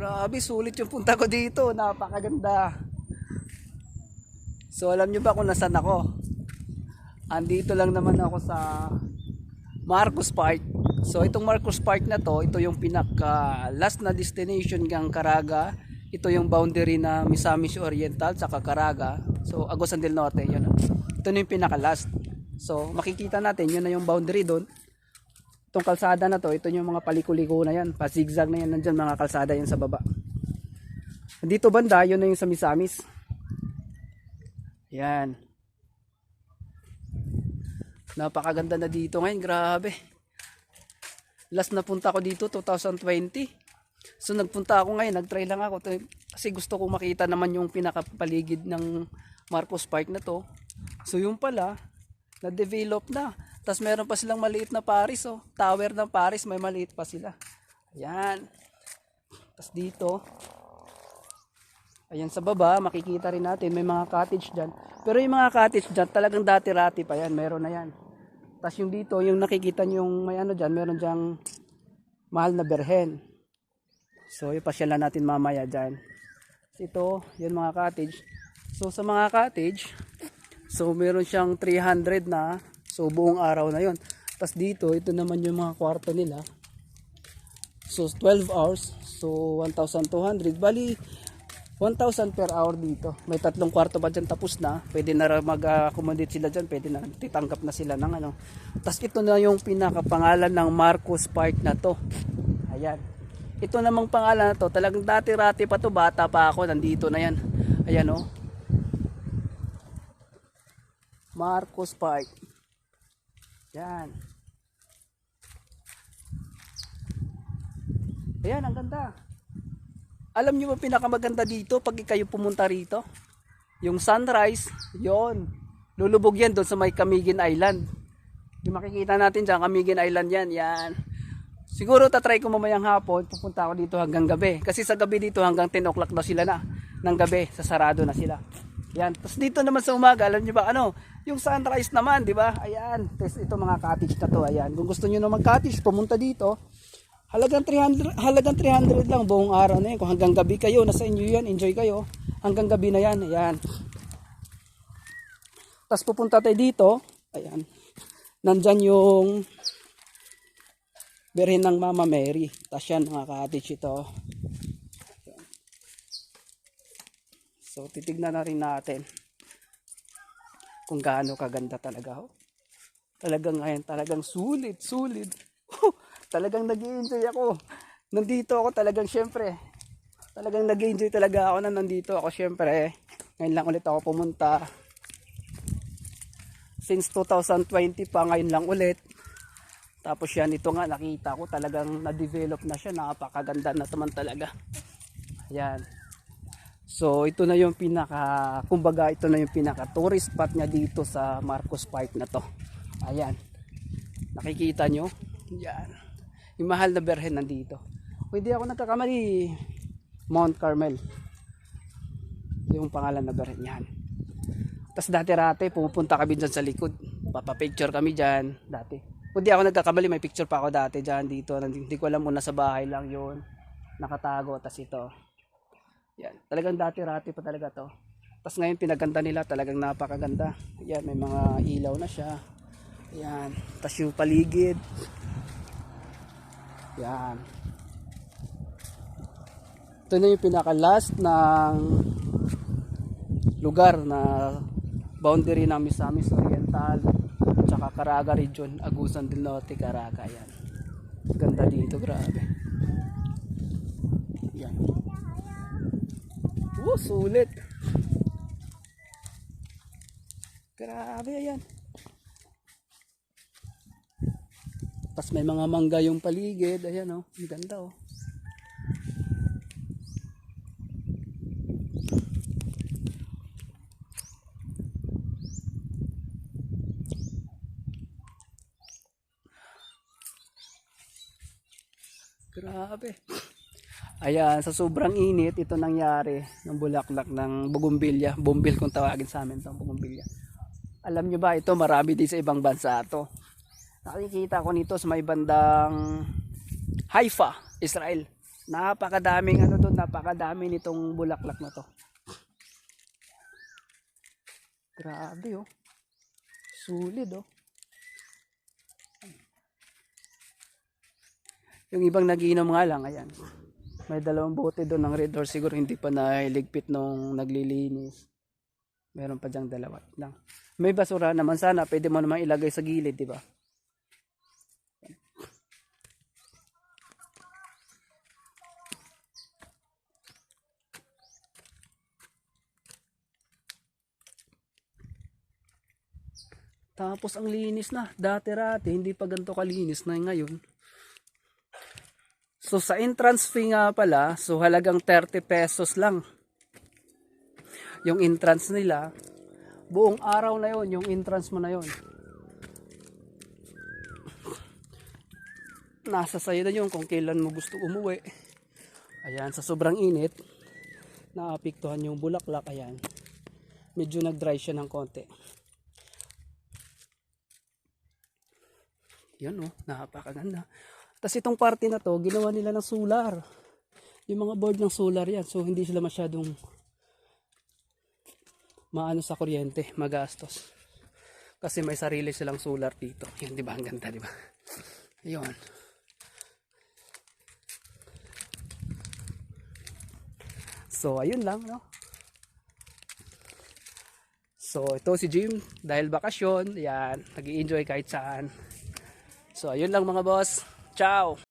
Grabe, sulit yung punta ko dito. Napakaganda. So, alam nyo ba kung nasan ako? Andito lang naman ako sa Marcos Park. So, itong Marcos Park na to, ito yung pinaka last na destination ng Caraga. Ito yung boundary na Misamis Oriental sa Caraga. So, Agusan del Norte, yun. Ito na yung pinaka last. So, makikita natin, yun na yung boundary doon itong kalsada na to, ito yung mga paliko-liko na yan. Pa-zigzag na yan, nandyan mga kalsada yan sa baba. Dito banda, yun na yung sa Misamis. Yan. Napakaganda na dito ngayon, grabe. Last na punta ko dito, 2020. So nagpunta ako ngayon, nagtry lang ako. Kasi gusto kong makita naman yung pinakapaligid ng Marcos Park na to. So yung pala, na-develop na. Tapos meron pa silang maliit na Paris, oh. Tower ng Paris, may maliit pa sila. Ayan. Tapos dito, ayan sa baba, makikita rin natin, may mga cottage dyan. Pero yung mga cottage dyan, talagang dati-rati pa yan, meron na yan. Tapos yung dito, yung nakikita nyo yung may ano dyan, meron dyang mahal na berhen. So, ipasyalan natin mamaya dyan. Ito, yun mga cottage. So, sa mga cottage, so meron siyang 300 na, so buong araw na yon. Tapos dito, ito naman yung mga kwarto nila. So 12 hours, so 1,200. Bali, 1,000 per hour dito. May tatlong kwarto pa dyan tapos na. Pwede na mag-accommodate sila dyan. Pwede na titanggap na sila ng ano. Tapos ito na yung pinakapangalan ng Marcos Park na to. Ayan. Ito namang pangalan na to. Talagang dati-rati pa to. Bata pa ako. Nandito na yan. Ayan oh. Marcos Park. Yan. Ayan, ang ganda. Alam niyo ba pinakamaganda dito pag kayo pumunta rito? Yung sunrise, yon. Lulubog yan doon sa may Camiguin Island. Yung makikita natin dyan, Camiguin Island yan, yan. Siguro tatry ko mamayang hapon, pupunta ako dito hanggang gabi. Kasi sa gabi dito hanggang 10 o'clock daw sila na. Ng gabi, sasarado na sila. Yan. Tapos dito naman sa umaga, alam niyo ba ano? Yung sunrise naman, di ba? Ayan. Tapos ito mga cottage na to, ayan. Kung gusto niyo naman cottage, pumunta dito. Halagang 300, halagang 300 lang buong araw na yan. Kung hanggang gabi kayo, nasa inyo yan, enjoy kayo. Hanggang gabi na yan, ayan. Tapos pupunta tayo dito, ayan. Nandyan yung Birhen ng Mama Mary. Tapos yan, mga cottage ito. Ayan. So, titignan na rin natin kung gaano kaganda talaga. Oh. Talagang ngayon, talagang sulit, sulit. talagang nag enjoy ako. Nandito ako talagang syempre. Talagang nag enjoy talaga ako na nandito ako syempre. Ngayon lang ulit ako pumunta. Since 2020 pa ngayon lang ulit. Tapos yan, ito nga nakita ko talagang na-develop na siya. Napakaganda na naman talaga. Ayan. So ito na yung pinaka, kumbaga ito na yung pinaka tourist spot niya dito sa Marcos Park na to. Ayan. Nakikita nyo? Yan. Yung mahal na berhen nandito. Hindi ako nagkakamali, Mount Carmel. Yung pangalan na berhen yan. Tapos dati-rati, pumupunta kami dyan sa likod. Papapicture kami dyan, dati. Kung di ako nagkakamali, may picture pa ako dati dyan, dito. Hindi ko alam kung nasa bahay lang yun. Nakatago, tas ito. Yan. Talagang dati-rati pa talaga to. Tapos ngayon pinaganda nila, talagang napakaganda. Yan, may mga ilaw na siya. Yan. Tapos yung paligid. Yan. Ito na yung pinaka-last ng lugar na boundary ng Misamis Oriental tsaka Caraga Region, Agusan del Norte, Caraga. Yan. Ganda dito, grabe. Yan. Oh, sulit. Grabe yan. Tapos may mga mangga yung paligid. Ayan oh, ang ganda oh. Grabe. Ayan, sa sobrang init, ito nangyari ng bulaklak ng bugumbilya. Bumbil kung tawagin sa amin itong bugumbilya. Alam nyo ba, ito marami din sa ibang bansa to. Nakikita ko nito sa may bandang Haifa, Israel. Napakadaming ano doon, napakadami nitong bulaklak na to. Grabe oh. Sulit oh. Yung ibang nagiinom nga lang, ayan. May dalawang bote doon ng red horse. Siguro hindi pa nailigpit nung naglilinis. Meron pa diyang dalawa lang. May basura naman sana. Pwede mo naman ilagay sa gilid, di ba? Tapos ang linis na. Dati-rati, hindi pa ganito kalinis na ngayon. So sa entrance fee nga pala, so halagang 30 pesos lang. Yung entrance nila, buong araw na yon yung entrance mo na yon. Nasa sayo na yun kung kailan mo gusto umuwi. Ayan, sa sobrang init, naapektuhan yung bulaklak. Ayan, medyo nag-dry siya ng konti. Yan oh, napakaganda. Tapos itong parte na to, ginawa nila ng solar. Yung mga board ng solar yan. So hindi sila masyadong maano sa kuryente, magastos. Kasi may sarili silang solar dito. Yan, di ba? Ang ganda, di ba? Ayun. So, ayun lang, no? So, ito si Jim, dahil bakasyon, yan, nag enjoy kahit saan. So, ayun lang mga boss. Tchau.